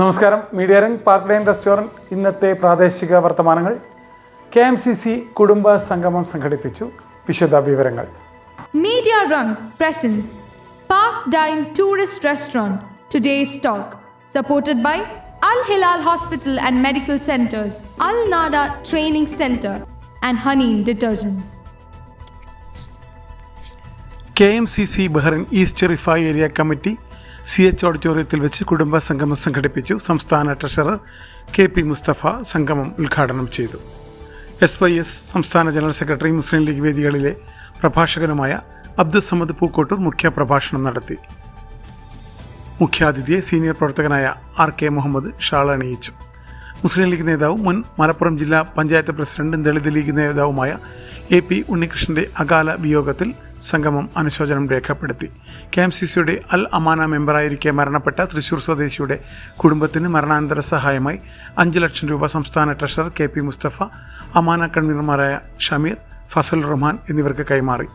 നമസ്കാരം. Media ring park line restaurant ഇന്നത്തെ പ്രാദേശിക വർത്തമാനങ്ങൾ. കെ എം സി സി കുടുംബ സംഗമം സംഘടിപ്പിച്ചു. വിശദ വിവരങ്ങൾ. Media rung presents park dine tourist restaurant today stock supported by Al Hilal hospital and medical centres Al Nada training centre and honey detergents K M C C Bahrain East Riffa area committee C H ഓഡിറ്റോറിയത്തിൽ വെച്ച് കുടുംബ സംഗമം സംഘടിപ്പിച്ചു സംസ്ഥാന treasurer K P Mustafa സംഗമം ഉദ്ഘാടനം ചെയ്തു. S Y S സംസ്ഥാന ജനറൽ സെക്രട്ടറി മുസ്ലിം ലീഗ് വേദികളിലെ പ്രഭാഷകനുമായ അബ്ദുസമ്മദ് പൂക്കോട്ടൂർ മുഖ്യ പ്രഭാഷണം നടത്തി. മുഖ്യാതിഥിയെ സീനിയർ പ്രവർത്തകനായ ആർ കെ മുഹമ്മദ് ഷാൾ അണിയിച്ചു. മുസ്ലിം ലീഗ് നേതാവും മുൻ മലപ്പുറം ജില്ലാ പഞ്ചായത്ത് പ്രസിഡന്റും ദളിത് ലീഗ് നേതാവുമായ എ പി ഉണ്ണികൃഷ്ണന്റെ അകാല വിയോഗത്തിൽ സംഗമം അനുശോചനം രേഖപ്പെടുത്തി. കെ എം സി സിയുടെ അൽ അമാന മെമ്പറായിരിക്കെ മരണപ്പെട്ട തൃശൂർ സ്വദേശിയുടെ കുടുംബത്തിന് മരണാനന്തര സഹായമായി അഞ്ച് ലക്ഷം രൂപ സംസ്ഥാന treasurer K P Mustafa Amana കൺവീനർമാരായ Shameer Fasal Rahman എന്നിവർക്ക് കൈമാറി.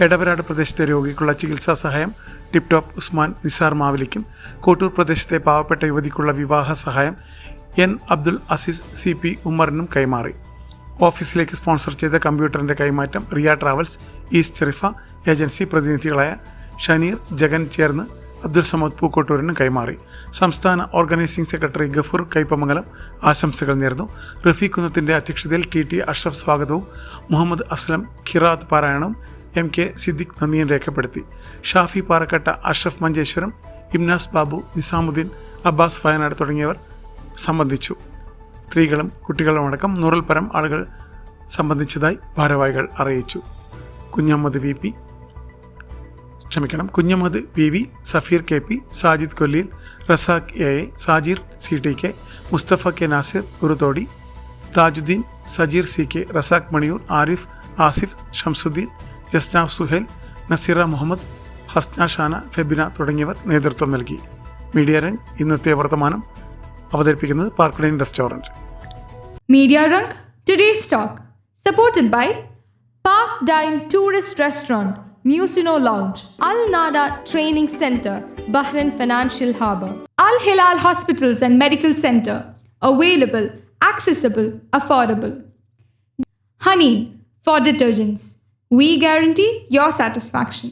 എടവരാട് പ്രദേശത്തെ രോഗിക്കുള്ള ചികിത്സാ സഹായം ടിപ്ടോപ്പ് ഉസ്മാൻ നിസാർ മാവലിക്കും കോട്ടൂർ പ്രദേശത്തെ പാവപ്പെട്ട യുവതിക്കുള്ള വിവാഹ സഹായം N Abdul Aziz C P ഉമ്മറിനും കൈമാറി. ഓഫീസിലേക്ക് സ്പോൺസർ ചെയ്ത കമ്പ്യൂട്ടറിന്റെ കൈമാറ്റം റിയ ട്രാവൽസ് ഈസ്റ്റ് ചെറിഫ ഏജൻസി പ്രതിനിധികളായ ഷനീർ ജഗൻ ചേർന്ന് അബ്ദുൽ സമദ് പൂക്കോട്ടൂരിനും കൈമാറി. സംസ്ഥാന ഓർഗനൈസിംഗ് സെക്രട്ടറി ഗഫൂർ കൈപ്പമംഗലം ആശംസകൾ നേർന്നു. റഫീഖുന്നത്തിന്റെ അധ്യക്ഷതയിൽ ടി ടി അഷ്റഫ് സ്വാഗതവും മുഹമ്മദ് അസ്ലം ഖിറാത്ത് പാരായണവും എം കെ സിദ്ദിഖ് നന്ദിയും രേഖപ്പെടുത്തി. ഷാഫി പാറക്കട്ട അഷ്റഫ് മഞ്ചേശ്വരം ഇംനാസ് ബാബു നിസാമുദ്ദീൻ അബ്ബാസ് വയനാട് തുടങ്ങിയവർ സംബന്ധിച്ചു. സ്ത്രീകളും കുട്ടികളും അടക്കം നൂറിൽ പരം ആളുകൾ സംബന്ധിച്ചതായി ഭാരവാഹികൾ അറിയിച്ചു. കുഞ്ഞമ്മദ് വി. പി. ക്ഷമിക്കണം. Kunhammad V. V. Safeer K. P. Sajid Kolliyil Razak A. A Sajir C. T. K Mustafa K. Nasir Uruthodi Thajuddeen Sajeer C. K Razak Maniyur Arif Asif Shamsuddin Jasna Suhail Naseera Muhammad Hasna Shana Febina തുടങ്ങിയവർ നേതൃത്വം നൽകി. Media രംഗ് ഇന്നത്തെ വർത്തമാനം അവതരിപ്പിക്കുന്നത് park line restaurant Media Rung Today's Talk, supported by Park Dine Tourist Restaurant, Musino Lounge, Al Nada Training Center, Bahrain Financial Harbour, Al Hilal Hospitals and Medical Center, available, accessible, affordable. Honey for detergents. We guarantee your satisfaction.